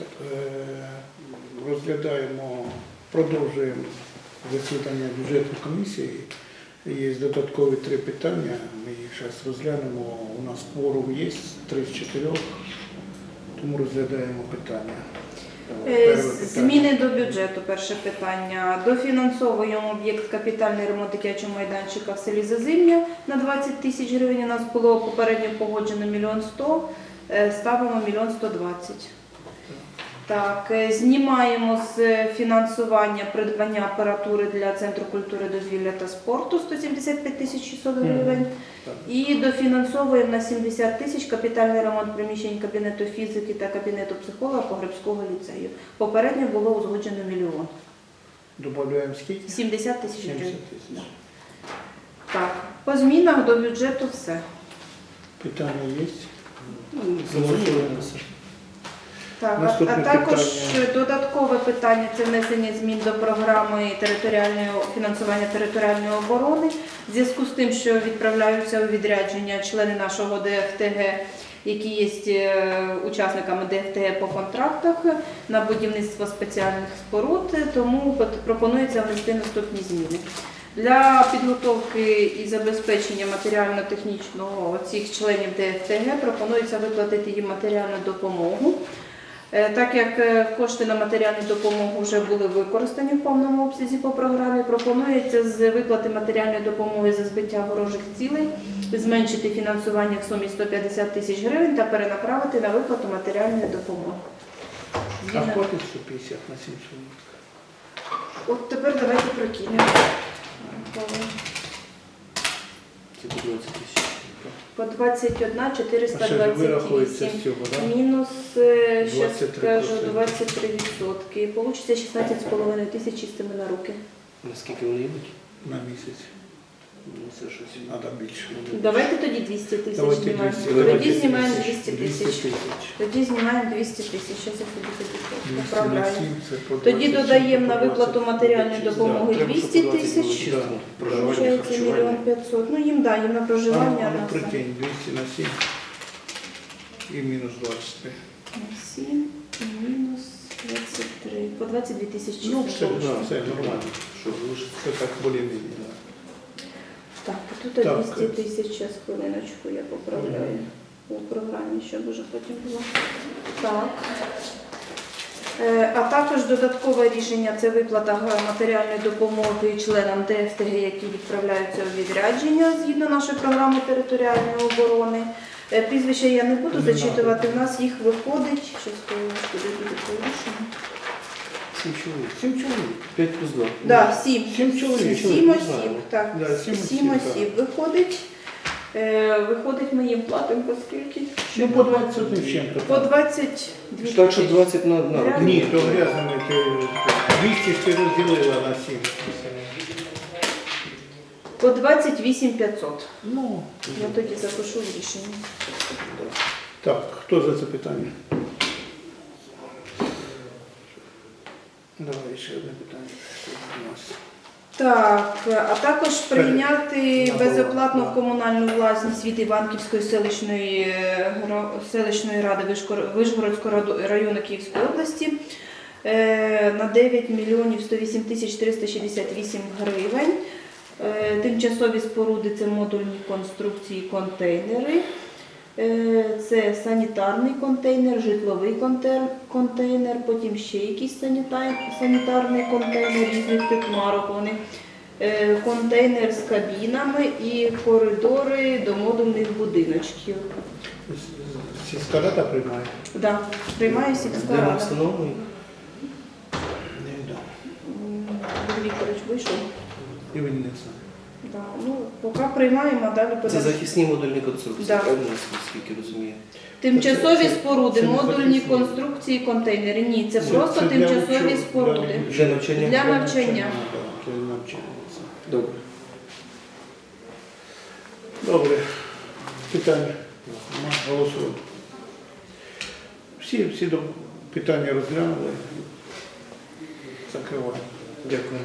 Е, Розглядаємо, продовжуємо засідання бюджетної комісії. Є додаткові три питання. Ми їх зараз розглянемо. У нас кворум є, три з чотирьох, тому розглядаємо питання. Е, питання. Зміни до бюджету. Перше питання. Дофінансовуємо об'єкт капітальний ремонт дитячого майданчика в селі Зазим'я на 20 тисяч гривень. У нас було попередньо погоджено мільйон сто. Е, Ставимо мільйон сто двадцять. Так, е, знімаємо з фінансування придбання апаратури для Центру культури, дозвілля та спорту 175 тисяч 600 гривень. І дофінансовуємо на 70 тисяч капітальний ремонт приміщень кабінету фізики та кабінету психолога Погребського ліцею. Попередньо було узгоджено мільйон. Додаємо скільки? 70 тисяч гривень. тисяч. Так, по змінах до бюджету все. Питання є? Зрозуміло. Так, а, Наступне а також питання. додаткове питання це внесення змін до програми територіальної фінансування територіальної оборони. В зв'язку з тим, що відправляються у відрядження члени нашого ДФТГ, які є е, учасниками ДФТГ по контрактах на будівництво спеціальних споруд, тому пот- пропонується внести наступні зміни. Для підготовки і забезпечення матеріально-технічного цих членів ДФТГ пропонується виплатити їм матеріальну допомогу. Е, Так як е, кошти на матеріальну допомогу вже були використані в повному обсязі по програмі, пропонується з виплати матеріальної допомоги за збиття ворожих цілей зменшити фінансування в сумі 150 тисяч гривень та перенаправити на виплату матеріальної допомоги. А хватить 150 на 7 чоловік? От тепер давайте прокинемо. Це 20 тисяч. По 21 А ще ж 428. з цього, так? Мінус, ще щас 23%. скажу, 23 відсотки. Получиться 16,5 тисяч чистими на руки. Наскільки вони йдуть? На місяць. Ну, це щось. Треба більше. Давайте тоді 200 тисяч Давайте знімаємо. 200. Тоді Давайте знімаємо 200 200 тисяч. Тоді знімаємо 200 тисяч. Тоді 200 на поправляю. 7 це по Тоді додаємо на виплату матеріальної допомоги Треба, 200 по 20 було тисяч. Проживання, Получається мільйон харчування. 500. Ну їм да, їм на ну, проживання а ну на все. прикинь, 200 на 7 і мінус 23. На 7 і мінус 23. По 22 тисячі. Ну, все, все нормально. Що залишиться? Це так более-менее. Так, тут Так. 200 тисяч, зараз хвилиночку я поправляю у програмі, щоб уже потім було. Так. Е, А також додаткове рішення це виплата матеріальної допомоги членам ДФТГ, які відправляються у відрядження згідно нашої програми територіальної оборони. Е, Прізвища я не буду Не зачитувати, в нас їх виходить. Щас хвилиночку, де буде порушення. Сім чоловік. 7 чоловік. 5 плюс 2. Да, сім. Сім чоловік. Сім не осіб, так. Да, сім Сім осіб, осіб виходить. Е, Виходить, ми їм платимо по скільки? Ну, по 21 чим-то. По 22 Так, що тисячі. 20 на одна. Реально? Ні, то грязно ти 200 ж ти розділила на 7. По 28 500. Ну, Я тоді запишу в рішенні. так, хто за це питання? Давай ще одне питання. Що у нас? Так, а також прийняти На безоплатно в комунальну власність від Іванківської селищної, е, селищної ради Вишгор- Вишгородського раду- району Київської області е, на 9 мільйонів 108 тисяч 368 гривень. Е, Тимчасові споруди це модульні конструкції контейнери. Е, Це санітарний контейнер, житловий контейнер, потім ще якийсь санітарний контейнер різних тип марок. Вони Е, контейнер з кабінами і коридори до модульних будиночків. Сільська рада приймає? Да, приймає сільська рада. встановлені? Не да. М, Юрій Вікторович вийшов. І він не знає. Да. Ну, поки приймаємо, а далі Це захисні модульні конструкції, Да. правильно, наскільки розумію? Тимчасові споруди, це модульні конструкції, контейнери. Ні, це Це- просто це тимчасові учоби, споруди. Для навчання? Для навчання. Для. Добре. Добре. Питання. Голосуємо. Всі, всі до- питання розглянули. Закриваємо. Дякую.